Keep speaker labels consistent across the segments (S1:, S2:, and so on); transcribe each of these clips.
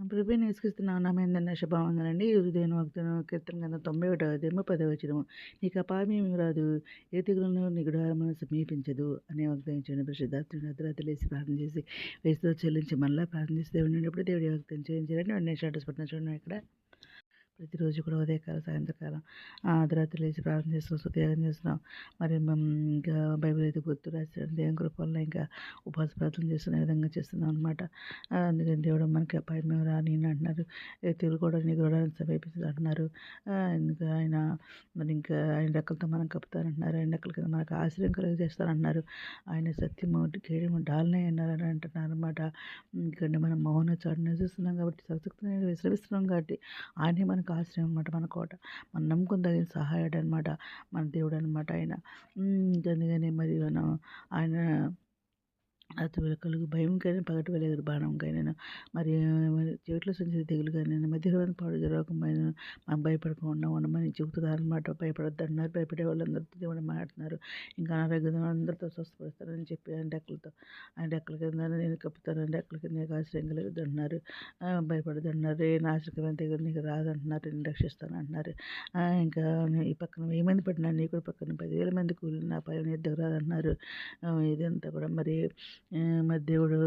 S1: ప్రభు నేసుకిస్తున్న నామేందన్న శుభావందనండి. హృదయం భక్తులను కీర్తన కింద తొంభై ఒకటో అదేమో పదవచనము నీకు అపామేమి రాదు. ఏ తెగులను నిగుడారమును సమీపించదు అనే వాగ్దానం ప్రసిద్ధాత్రుని అర్ధరాత్రి లేసి ప్రార్థన చేసి వేసుతో చెల్లించి మళ్ళీ ప్రార్థన చేసి దేవుడిని దేవుడి వాగ్దానం చేయించారండి వెంటనే స్టాటస్ పట్టిన చూడండి ఇక్కడ ప్రతిరోజు కూడా ఉదయకాలం సాయంత్రకాలం అర్ధరాత్రి లేచి ప్రార్థన చేస్తున్నాం సుత్యాగం చేస్తున్నాం. మరి ఇంకా బైబిల్ అయితే గుర్తు రాసాడు దేవుని కృపల్లో ఇంకా ఉపవాస ప్రార్థన చేస్తున్న విధంగా చేస్తున్నాం అనమాట అందుకని దేవుడు మనకి అపాయం రాని అంటున్నారు. తెలుగు కూడా నీకు రుణాన్ని సమీపిస్తుంది అంటున్నారు ఇంకా ఆయన మరి ఇంకా ఆయన రెక్కలతో మనం కప్పుతారంటున్నారు. ఆయన రెక్కల కింద మనకు ఆశ్రయం కలిగి చేస్తారంటున్నారు ఆయన సత్యము కేడము డాల్నే అన్నారని అంటున్నారు అనమాట ఇక్కడ మనం మౌన చాటు నివసిస్తున్నాం కాబట్టి సరసక్తి విశ్రమిస్తున్నాం కాబట్టి ఆయనే మనకు ఆశ్రయం అనమాట మన కోట. మనం నమ్ముకుని తగిన సహాయుడు అనమాట మన దేవుడు అనమాట ఆయన అందుకని మరి మనం ఆయన రాత్రి వెలుకలకు భయం కానీ పగటి వెలుగురు బాణం కానీ మరి చేతిలో సంచి తెగులు కానీ మధ్యలోని పాడు జరగకపోయిన మనం భయపడకుండా ఉండమని చెబుతున్నారు అనమాట భయపడద్దు అంటున్నారు భయపడే వాళ్ళందరితో దేవుడు మాట్లాడుతున్నారు. ఇంకా అనారోగ్యం అందరితో స్వస్థపరుస్తారని చెప్పి ఆయన డెక్కలతో ఆయన డెక్కల కింద నేను కప్పుతాను డెక్కల కింద నీకు ఆశ్రయం కలగద్దు అంటున్నారు భయపడద్దు ఏ నాశకమైన తెగులు నీకు రాదంటున్నారు నేను రక్షిస్తాను అంటున్నారు ఇంకా ఈ పక్కన వెయ్యి మంది పడినా నీ కూడా పక్కన పదివేల మంది కూలి నా పై దగ్గర రాదంటున్నారు ఇదంతా కూడా మరి మరి దేవుడు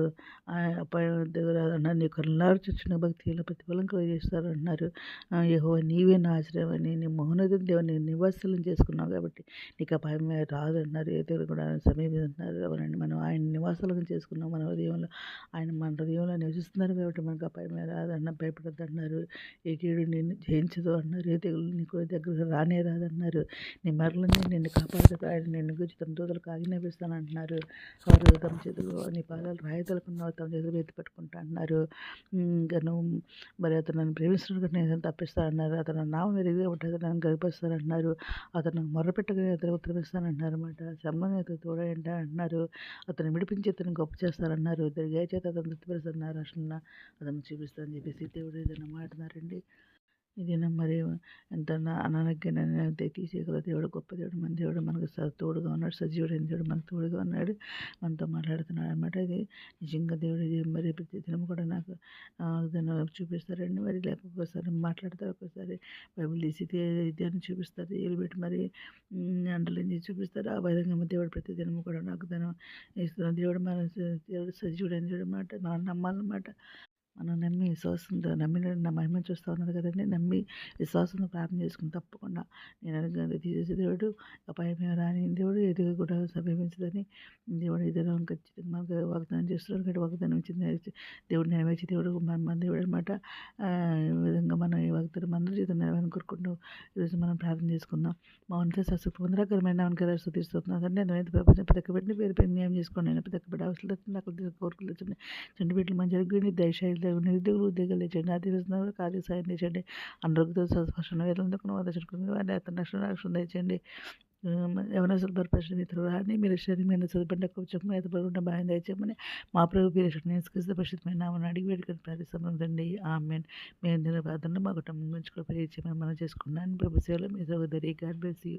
S1: దేవుడు అన్నారు నీ కళ్ళారు చచ్చిన భక్తిలో ప్రతిఫలం చేస్తారంటున్నారు యహో నీవే నా ఆశ్రయమని నీ మౌనది దేవుని నివాసం చేసుకున్నావు కాబట్టి నీకు అపాయం రాదు అంటున్నారు ఏ దేవుడు కూడా సమీపిస్తున్నారు అవునండి మనం ఆయన నివాసాలను చేసుకున్నాం మన హృదయంలో ఆయన మన హృదయంలో నివసిస్తున్నారు కాబట్టి మనకు అపాయం రాదన్న భయపడద్దు అన్నారు ఏ కీడు నిన్ను జయించదు అన్నారు. ఏ తెగులు నీకు దగ్గర రానే రాదన్నారు. నీ మరలని నిన్ను కాపాడదు ఆయన నిన్ను గురించి తన దూతలకు ఆజ్ఞాపిస్తాను అంటున్నారు వారు తమ చేతులు నీ పాదాలు రాయతలుకున్నావు తమ చేతులు ఎత్తి పెట్టుకుంటా అన్నారు ఇంకా నువ్వు మరి అతను నన్ను ప్రేమిస్తున్నట్టు నేను తప్పిస్తా అన్నారు అతను నామం ఎరిగి ఉంటే నన్ను గడిపిస్తానంటున్నారు అతను మొర్రపెట్టగానే అతను ఉత్తరమిస్తానంటున్నారు అనమాట సంబంధం అతను తోడంట అంటున్నారు. అతను విడిపించి అతను గొప్ప చేస్తారన్నారు ఇద్దరు ఏ చేత అతను తృప్తిపరుస్తున్నారు అసలు అతను చూపిస్తానని చెప్పేసి దేవుడు ఏదైనా మాట్లాడుతున్నారండి. ఇది మరి ఎంత అనారోగ్యాన్ని తీసేయగల దేవుడు గొప్ప దేవుడు మన దేవుడు మనకు తోడుగా ఉన్నాడు సజీవుడైన దేవుడు మనకు తోడుగా ఉన్నాడు మనతో మాట్లాడుతున్నాడు అనమాట ఇది. నిజంగా దేవుడు మరి ప్రతి దినం కూడా నాకు చూపిస్తారండి మరి. లేకపోతే మాట్లాడతారు ఒకసారి బైబిల్ తీసి ఇదని చూపిస్తారు ఏలు పెట్టి మరి అండలించి చూపిస్తారు. ఆ విధంగా దేవుడు ప్రతి దినము కూడా నాకు ధనం ఇస్తున్నాడు. దేవుడు మన దేవుడు సజీవుడు దేవుడు అన్నమాట మనం నమ్మాలన్నమాట. మనం నమ్మి విశ్వాసంతో నమ్మిన నా మహిమ చూస్తూ ఉన్నారు కదండి. నమ్మి విశ్వాసంతో ప్రార్థన చేసుకుని తప్పకుండా నేను అనుకున్నది తీసేసి దేవుడు అపాయమే రాని దేవుడు ఎదుగు కూడా సమీపించదని దేవుడు ఇద్దరు ఖచ్చితంగా మనకు వాగ్దానం చేస్తున్నాడు కాబట్టి వాగ్దానం ఇచ్చింది దేవుడు నెరవేర్చి దేవుడు మన దేవుడు అనమాట ఈ విధంగా మనం ఈ వాగ్దానం అందరూ చేత నెరవేరని కోరుకుంటూ ఈరోజు మనం ప్రార్థన చేసుకుందాం. మా వంత సస్సు పొందరకరమైన మనకి స్థుతిస్తున్నాం అదండి ప్రపంచం ప్రతి ఒక్క బిడ్డని పేరు పేరు న్యాయం చేసుకోండి నేను ప్రతి ఒక్క బిడ్డ అవసరం నాకు కోరుకులు తెచ్చండి చెండు బిడ్డలు మంచి జరుగుని దయశాయి దేవుని నిరుద్యోగులు ఉద్యోగాలు అతి విధంగా కార్య సాయం తెచ్చండి అందరికీ స్పర్శన వేదందుకున్న వాదచుకుని వారి అతని రక్షణ రక్షణ తెచ్చండి యవనసులు బలపరిచిన మిత్రులు రాని మీరు శరీరం శరీరమైన చదువుబండి చెప్పమని ఎదుపడుకుంటే భయం దయచేయమని మా ప్రభు పేరు నేర్చుకొస్తే పరిశుద్ధమైన నామని అడిగి వేడుకొని ప్రార్థిస్తామండి ఆమె మేము ప్రార్థనలో మా కుటుంబం గురించి కూడా పరిచయం మనం చేసుకున్నాను. ప్రభు సేవలో మీ సహోదరి గాడ్ బ్లెస్ యూ.